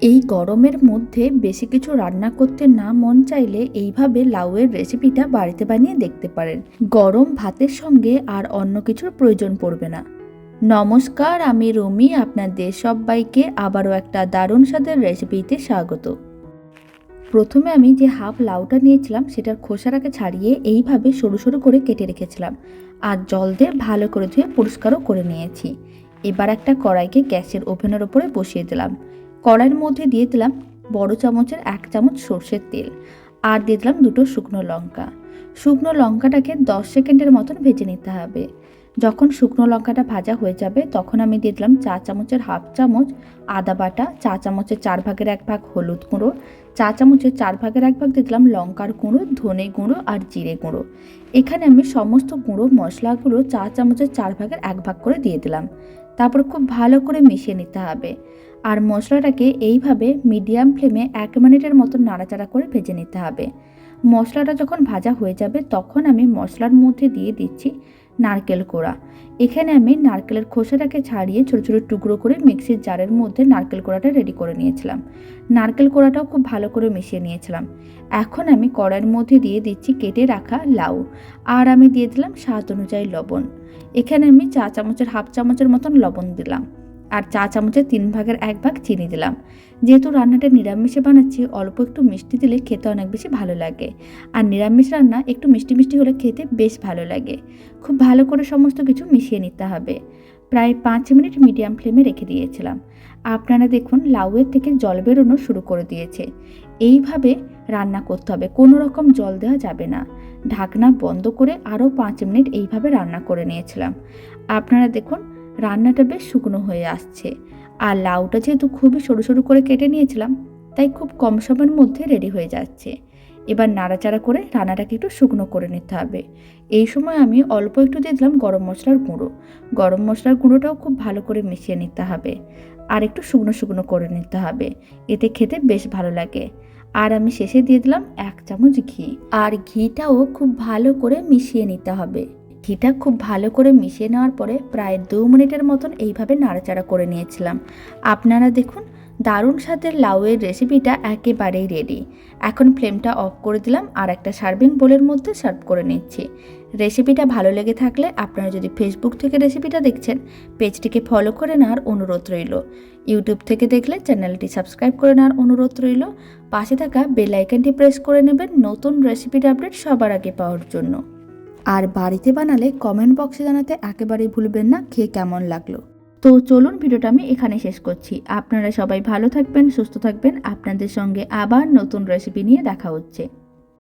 এই গরমের মধ্যে বেশি কিছু রান্না করতে না মন চাইলে এইভাবে লাউয়ের রেসিপিটা বাড়িতে বানিয়ে দেখতে পারেন। গরম ভাতের সঙ্গে আর অন্য কিছুর প্রয়োজন পড়বে না। নমস্কার, আমি রুমি আপনাদের সবাইকে আবারও একটা দারুণ স্বাদের রেসিপিতে স্বাগত। প্রথমে আমি যে হাফ লাউটা নিয়েছিলাম, সেটার খোসাটাকে ছাড়িয়ে এইভাবে সরু সরু করে কেটে রেখেছিলাম। আর জল দিয়ে ভালো করে ধুয়ে পরিষ্কারও করে নিয়েছি। এবার একটা কড়াইকে গ্যাসের ওভেনের ওপরে বসিয়ে দিলাম। কড়াইয়ের মধ্যে দিয়ে দিলাম বড় চামচের এক চামচ সর্ষের তেল আর দিয়ে দিলাম দুটো শুকনো লঙ্কা। শুকনো লঙ্কাটাকে দশ সেকেন্ডের মতন ভেজে নিতে হবে। যখন শুকনো লঙ্কাটা ভাজা হয়ে যাবে, তখন আমি দিয়ে দিলাম চা চামচের হাফ চামচ আদা বাটা, চা চামচের চার ভাগের এক ভাগ হলুদ গুঁড়ো, চা চামচের চার ভাগের এক ভাগ দিয়ে দিলাম লঙ্কার গুঁড়ো, ধনে গুঁড়ো আর জিরে গুঁড়ো। এখানে আমি সমস্ত গুঁড়ো মশলাগুলো চা চামচের চার ভাগের এক ভাগ করে দিয়ে দিলাম। তারপর খুব ভালো করে মিশিয়ে নিতে হবে। আর মশলাটাকে এইভাবে মিডিয়াম ফ্লেমে এক মিনিটের মতো নাড়াচাড়া করে ভেজে নিতে হবে। মশলাটা যখন ভাজা হয়ে যাবে, তখন আমি মশলার মধ্যে দিয়ে দিচ্ছি নারকেল কোড়া। এখানে আমি নারকেলের খোসাটাকে ছাড়িয়ে ছোটো ছোটো টুকরো করে মিক্সির জারের মধ্যে নারকেল কোড়াটা রেডি করে নিয়েছিলাম। নারকেল কোড়াটাও খুব ভালো করে মিশিয়ে নিয়েছিলাম। এখন আমি কড়াইয়ের মধ্যে দিয়ে দিচ্ছি কেটে রাখা লাউ। আর আমি দিয়ে দিলাম স্বাদ অনুযায়ী লবণ। এখানে আমি চা চামচের, হাফ চামচের মতন লবণ দিলাম। আর চা চামচের তিন ভাগের এক ভাগ চিনি দিলাম। যেহেতু রান্নাটা নিরামিষে বানাচ্ছি, অল্প একটু মিষ্টি দিলে খেতে অনেক বেশি ভালো লাগে। আর নিরামিষ রান্না একটু মিষ্টি মিষ্টি হলে খেতে বেশ ভালো লাগে। খুব ভালো করে সমস্ত কিছু মিশিয়ে নিতে হবে। প্রায় পাঁচ মিনিট মিডিয়াম ফ্লেমে রেখে দিয়েছিলাম। আপনারা দেখুন, লাউয়ের থেকে জল বেরোনো শুরু করে দিয়েছে। এইভাবে রান্না করতে হবে, কোনো রকম জল দেওয়া যাবে না। ঢাকনা বন্ধ করে আরও পাঁচ মিনিট এইভাবে রান্না করে নিয়েছিলাম। আপনারা দেখুন রান্নাটা বেশ শুকনো হয়ে আসছে। আর লাউটা যেহেতু খুবই সরু সরু করে কেটে নিয়েছিলাম, তাই খুব কম সময়ের মধ্যে রেডি হয়ে যাচ্ছে। এবার নাড়াচাড়া করে রান্নাটাকে একটু শুকনো করে নিতে হবে। এই সময় আমি অল্প একটু দিয়ে দিলাম গরম মশলার গুঁড়ো। গরম মশলার গুঁড়োটাও খুব ভালো করে মিশিয়ে নিতে হবে। আর একটু শুকনো শুকনো করে নিতে হবে। এতে খেতে বেশ ভালো লাগে। আর আমি শেষে দিয়ে দিলাম এক চামচ ঘি। আর ঘিটাও খুব ভালো করে মিশিয়ে নিতে হবে। ঘিটা খুব ভালো করে মিশিয়ে নেওয়ার পরে প্রায় দু মিনিটের মতন এইভাবে নাড়াচাড়া করে নিয়েছিলাম। আপনারা দেখুন, দারুণ স্বাদের লাউয়ের রেসিপিটা একেবারেই রেডি এখন ফ্লেমটা অফ করে দিলাম আর একটা সার্ভিং বোলের মধ্যে সার্ভ করে নিচ্ছি। রেসিপিটা ভালো লেগে থাকলে আপনারা যদি ফেসবুক থেকে রেসিপিটা দেখছেন, পেজটিকে ফলো করে নেওয়ার অনুরোধ রইল। ইউটিউব থেকে দেখলে চ্যানেলটি সাবস্ক্রাইব করে নেওয়ার অনুরোধ রইল। পাশে থাকা বেল আইকনটি প্রেস করে নেবেন নতুন রেসিপির আপডেট সবার আগে পাওয়ার জন্য। আর বাড়িতে বানালে কমেন্ট বক্সে জানাতে একেবারেই ভুলবেন না, খেয়ে কেমন লাগল। তো চলুন ভিডিওটা আমি এখানে শেষ করছি। আপনারা সবাই ভালো থাকবেন, সুস্থ থাকবেন। আপনাদের সঙ্গে আবার নতুন রেসিপি নিয়ে দেখা হচ্ছে।